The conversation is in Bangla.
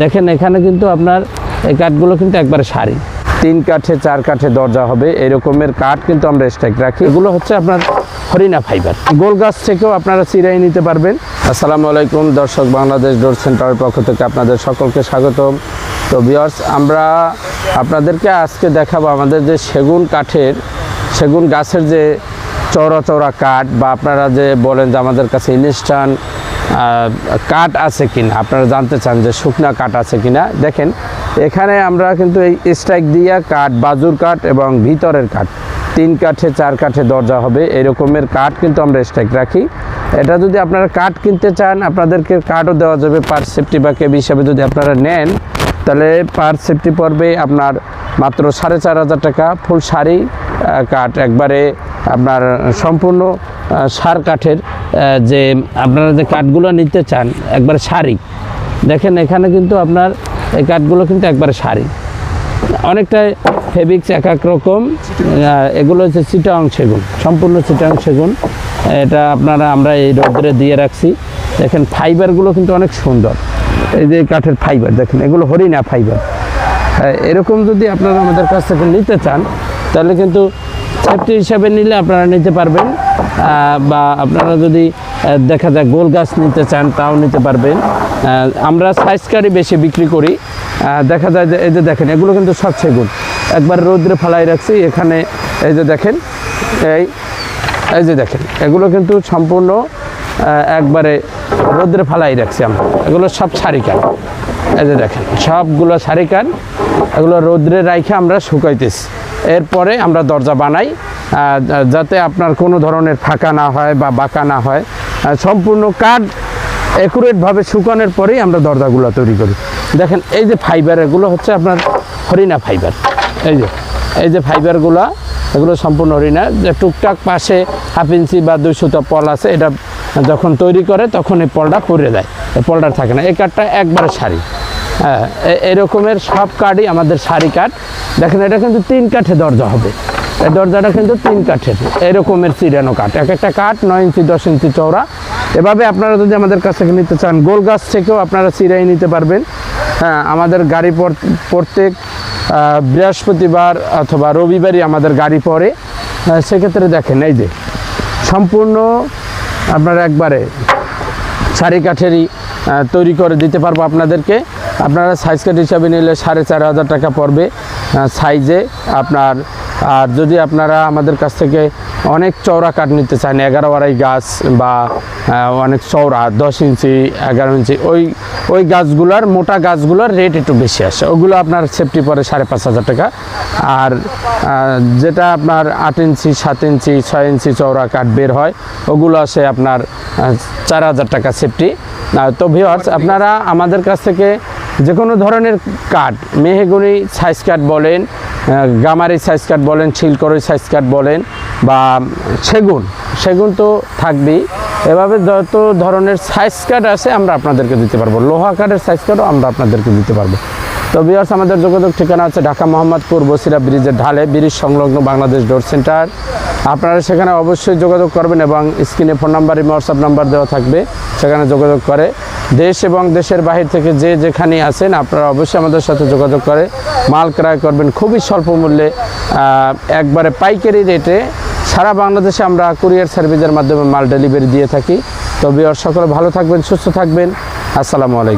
দেখেন এখানে কিন্তু আপনার এই কাঠগুলো কিন্তু একবারে সারি। তিন কাঠে চার কাঠে দরজা হবে এরকমের কাঠ কিন্তু আমরা স্ট্যাক রাখি। এগুলো হচ্ছে আপনার হরিণা ফাইবার। গোল গাছ থেকেও আপনারা চিরাই নিতে পারবেন। আসসালামু আলাইকুম দর্শক বাংলাদেশ ডোর সেন্টারের পক্ষ থেকে আপনাদের সকলকে স্বাগতম। তো বিয়ার্স আমরা আপনাদেরকে আজকে দেখাবো আমাদের যে সেগুন কাঠের সেগুন গাছের যে চওড়া চওড়া কাঠ বা আপনারা যে বলেন যে আমাদের কাছে ইনস্টান কাঠ আছে কিনা? আপনারা জানতে চান যে শুকনা কাঠ আছে কিনা। দেখেন, এখানে আমরা কিন্তু এই স্ট্রাইক দিয়া কাঠ, বাজুর কাঠ এবং ভিতরের কাঠ, তিন কাঠে চার কাঠে দরজা হবে, এরকমের কাঠ কিন্তু আমরা স্ট্রাইক রাখি। এটা যদি আপনারা কাঠ কিনতে চান, আপনাদেরকে কাঠও দেওয়া যাবে পার সেফটি বা কেবি হিসাবে যদি আপনারা নেন, তাহলে পার সেফটি পড়বে আপনার মাত্র সাড়ে চার হাজার টাকা ফুল শাড়ি কাঠ। একবারে আপনার সম্পূর্ণ সার কাঠের যে আপনারা যে কাঠগুলো নিতে চান, একবারে শাড়ি দেখেন, এখানে কিন্তু আপনার এই কাঠগুলো কিন্তু একবারে শাড়ি অনেকটাই ফেবিক্স এক এক রকম। এগুলো হচ্ছে চিটাং সেগুন, সম্পূর্ণ চিটাং সেগুন। এটা আপনারা, আমরা এই রোদ্রে দিয়ে রাখছি। দেখেন, ফাইবারগুলো কিন্তু অনেক সুন্দর। এই যে কাঠের ফাইবার, দেখেন, এগুলো হরিণা ফাইবার। হ্যাঁ এরকম যদি আপনারা আমাদের কাছ থেকে নিতে চান, তাহলে কিন্তু সেফটি হিসাবে নিলে আপনারা নিতে পারবেন। বা আপনারা যদি দেখা যায় গোল গাছ নিতে চান, তাও নিতে পারবেন। আমরা সাইজ কারি বেশি বিক্রি করি। দেখা যায় যে, এই যে দেখেন, এগুলো কিন্তু সেগুন একবার রৌদ্রে ফালাই রাখছি, এখানে, এই যে দেখেন, এই এই যে দেখেন, এগুলো কিন্তু সম্পূর্ণ একবারে রৌদ্রে ফালাই রাখছি আমরা। এগুলো সব সারিকান এই যে দেখেন, সবগুলো সারিকান এগুলো রৌদ্রে রাইখে আমরা শুকাইতেছি। এরপরে আমরা দরজা বানাই। যাতে আপনার কোনো ধরনের ফাঁকা না হয় বা বাঁকা না হয়। সম্পূর্ণ কাঠ অ্যাকুরেটভাবে শুকানোর পরেই আমরা দরজাগুলো তৈরি করি। দেখেন, এই যে ফাইবার এগুলো হচ্ছে আপনার হরিণা ফাইবার এই যে এই যে ফাইবারগুলো এগুলো সম্পূর্ণ হরিণা। যে টুকটাক পাশে হাফ ইঞ্চি বা দুইশোটা পল আছে, এটা যখন তৈরি করে, তখন এই পলটা পরে দেয় এই পলটা থাকে না, এই কাঠটা একবারে সারি। হ্যাঁ এরকমের সব কাঠই আমাদের সারি কাঠ। দেখেন, এটা কিন্তু তিন কাঠে দরজা হবে। এই দরজাটা কিন্তু তিন কাঠের, এরকমের চিরানো কাঠ। এক একটা কাঠ নয় ইঞ্চি, দশ ইঞ্চি চওড়া। এভাবে আপনারা যদি আমাদের কাছ থেকে নিতে চান, গোল গাছ থেকেও আপনারা চিরাই নিতে পারবেন। হ্যাঁ আমাদের গাড়ি পর- প্রত্যেক বৃহস্পতিবার অথবা রবিবারই আমাদের গাড়ি পড়ে। সেক্ষেত্রে দেখেন, এই যে, সম্পূর্ণ আপনারা একবারে শাড়ি কাঠেরই তৈরি করে দিতে পারব আপনাদেরকে। আপনারা সাইজ কাঠ হিসাবে নিলে সাড়ে চার হাজার টাকা পড়বে। সাইজে আপনার আর যদি আপনারা আমাদের কাছ থেকে অনেক চওড়া কাঠ নিতে চান, এগারো আড়াই গাছ বা অনেক চওড়া, দশ ইঞ্চি, এগারো ইঞ্চি, ওই ওই গাছগুলোর, মোটা গাছগুলোর রেট একটু বেশি আসে। ওগুলো আপনার সেফটি পরে সাড়ে পাঁচ হাজার টাকা। আর যেটা আপনার আট ইঞ্চি, সাত ইঞ্চি, ছয় ইঞ্চি চওড়া কাঠ বের হয়, ওগুলো আসে আপনার চার হাজার টাকা সেফটি। তো ভিওয়ার্স আপনারা আমাদের কাছ থেকে যে কোনো ধরনের কাঠ, মেহেগুনি সাইজ কাঠ বলেন গামারি সাইজ কাঠ বলেন ছিলকরই সাইজ কাঠ বলেন বা সেগুন সেগুন তো থাকবেই। এভাবে যত ধরনের সাইজ কাঠ আছে আমরা আপনাদেরকে দিতে পারব। লোহা কাঠের সাইজ কাঠও আমরা আপনাদেরকে দিতে পারব। তো বিয়ার্স আমাদের যোগাযোগ ঠিকানা আছে ঢাকা মোহাম্মদপুর বসিরা ব্রিজের ঢালে, ব্রিজ সংলগ্ন বাংলাদেশ ডোর সেন্টার আপনারা সেখানে অবশ্যই যোগাযোগ করবেন এবং স্ক্রিনে ফোন নাম্বার এবং হোয়াটসঅ্যাপ নাম্বার দেওয়া থাকবে, সেখানে যোগাযোগ করে। দেশ এবং দেশের বাহির থেকে যে যেখানে আছেন, আপনারা অবশ্যই আমাদের সাথে যোগাযোগ করে। মাল ক্রয় করবেন খুবই স্বল্প মূল্যে একবারে পাইকারি রেটে। সারা বাংলাদেশে আমরা কুরিয়ার সার্ভিসের মাধ্যমে মাল ডেলিভারি দিয়ে থাকি। তবে সকলে ভালো থাকবেন, সুস্থ থাকবেন। আসসালামু আলাইকুম।